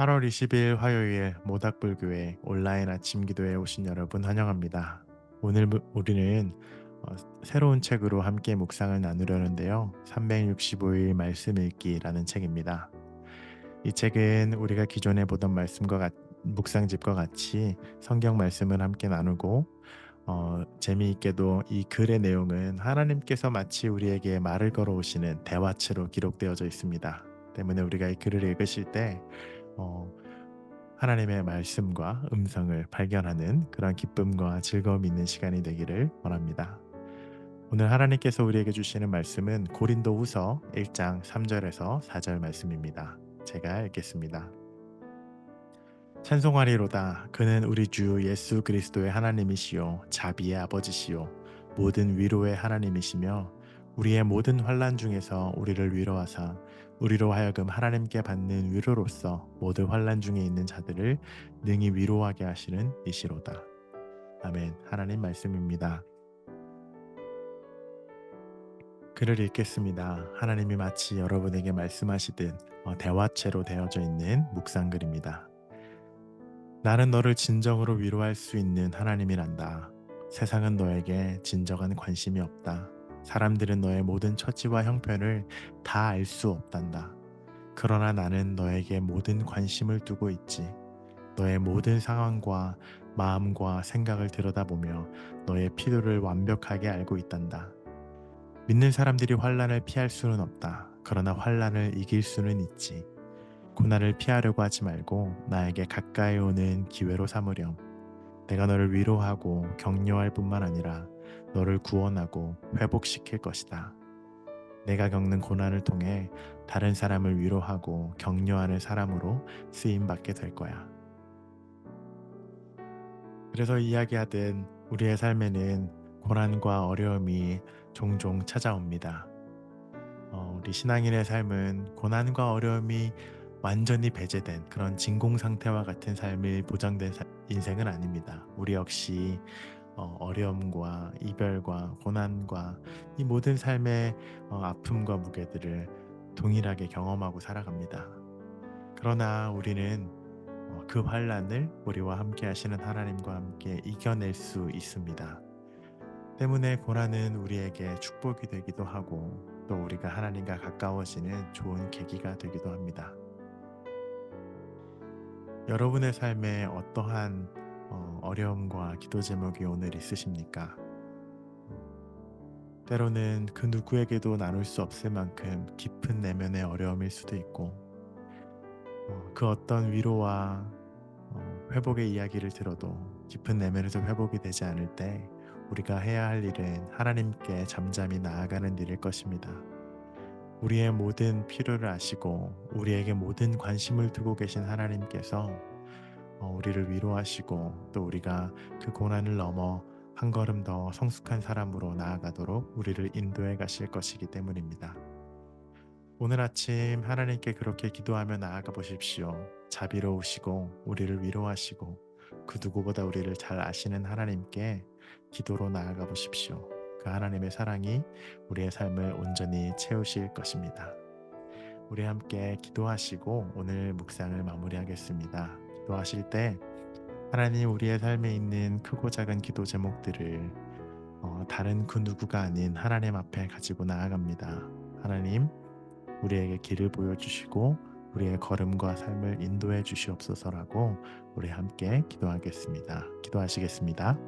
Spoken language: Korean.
8월 20일 화요일 모닥불교회 온라인 아침 기도에 오신 여러분 환영합니다. 오늘 무- 우리는 어, 새로운 책으로 함께 묵상을 나누려는데요. 365일 말씀 읽기라는 책입니다. 이 책은 우리가 기존에 보던 말씀과 같, 묵상집과 같이 성경 말씀을 함께 나누고 어, 재미있게도 이 글의 내용은 하나님께서 마치 우리에게 말을 걸어오시는 대화체로 기록되어져 있습니다. 때문에 우리가 이 글을 읽으실 때 어, 하나님의 말씀과 음성을 발견하는 그런 기쁨과 즐거움이 있는 시간이 되기를 원합니다. 오늘 하나님께서 우리에게 주시는 말씀은 고린도 후서 1장 3절에서 4절 말씀입니다. 제가 읽겠습니다. 찬송하리로다. 그는 우리 주 예수 그리스도의 하나님이시요 자비의 아버지시요 모든 위로의 하나님이시며 우리의 모든 환란 중에서 우리를 위로하사 우리로 하여금 하나님께 받는 위로로서 모든 환란 중에 있는 자들을 능히 위로하게 하시는 이시로다. 아멘. 하나님 말씀입니다. 글을 읽겠습니다. 하나님이 마치 여러분에게 말씀하시듯 어, 대화체로 되어져 있는 묵상글입니다. 나는 너를 진정으로 위로할 수 있는 하나님이란다. 세상은 너에게 진정한 관심이 없다. 사람들은 너의 모든 처지와 형편을 다 알 수 없단다. 그러나 나는 너에게 모든 관심을 두고 있지. 너의 모든 상황과 마음과 생각을 들여다보며 너의 필요를 완벽하게 알고 있단다. 믿는 사람들이 환란을 피할 수는 없다. 그러나 환란을 이길 수는 있지. 고난을 피하려고 하지 말고 나에게 가까이 오는 기회로 삼으렴. 내가 너를 위로하고 격려할 뿐만 아니라 너를 구원하고 회복시킬 것이다. 내가 겪는 고난을 통해 다른 사람을 위로하고 격려하는 사람으로 쓰임 받게 될 거야. 그래서 이야기하듯 우리의 삶에는 고난과 어려움이 종종 찾아옵니다. 어, 우리 신앙인의 삶은 고난과 어려움이 완전히 배제된 그런 진공 상태와 같은 삶이 보장된 사- 인생은 아닙니다. 우리 역시 어, 어려움과 이별과 고난과 이 모든 삶의 어, 아픔과 무게들을 동일하게 경험하고 살아갑니다. 그러나 우리는 어, 그 환란을 우리와 함께 하시는 하나님과 함께 이겨낼 수 있습니다. 때문에 고난은 우리에게 축복이 되기도 하고 또 우리가 하나님과 가까워지는 좋은 계기가 되기도 합니다. 여러분의 삶에 어떠한 어, 어려움과 기도 제목이 오늘 있으십니까? 때로는 그 누구에게도 나눌 수 없을 만큼 깊은 내면의 어려움일 수도 있고 어, 그 어떤 위로와 어, 회복의 이야기를 들어도 깊은 내면에서 회복이 되지 않을 때 우리가 해야 할 일은 하나님께 잠잠히 나아가는 일일 것입니다. 우리의 모든 필요를 아시고 우리에게 모든 관심을 두고 계신 하나님께서 어, 우리를 위로하시고 또 우리가 그 고난을 넘어 한 걸음 더 성숙한 사람으로 나아가도록 우리를 인도해 가실 것이기 때문입니다. 오늘 아침 하나님께 그렇게 기도하며 나아가 보십시오. 자비로우시고 우리를 위로하시고 그 누구보다 우리를 잘 아시는 하나님께 기도로 나아가 보십시오. 그 하나님의 사랑이 우리의 삶을 온전히 채우실 것입니다. 우리 함께 기도하시고 오늘 묵상을 마무리하겠습니다. 기도하실 때 하나님 우리의 삶에 있는 크고 작은 기도 제목들을 어, 다른 그 누구가 아닌 하나님 앞에 가지고 나아갑니다. 하나님 우리에게 길을 보여주시고 우리의 걸음과 삶을 인도해 주시옵소서라고 우리 함께 기도하겠습니다. 기도하시겠습니다.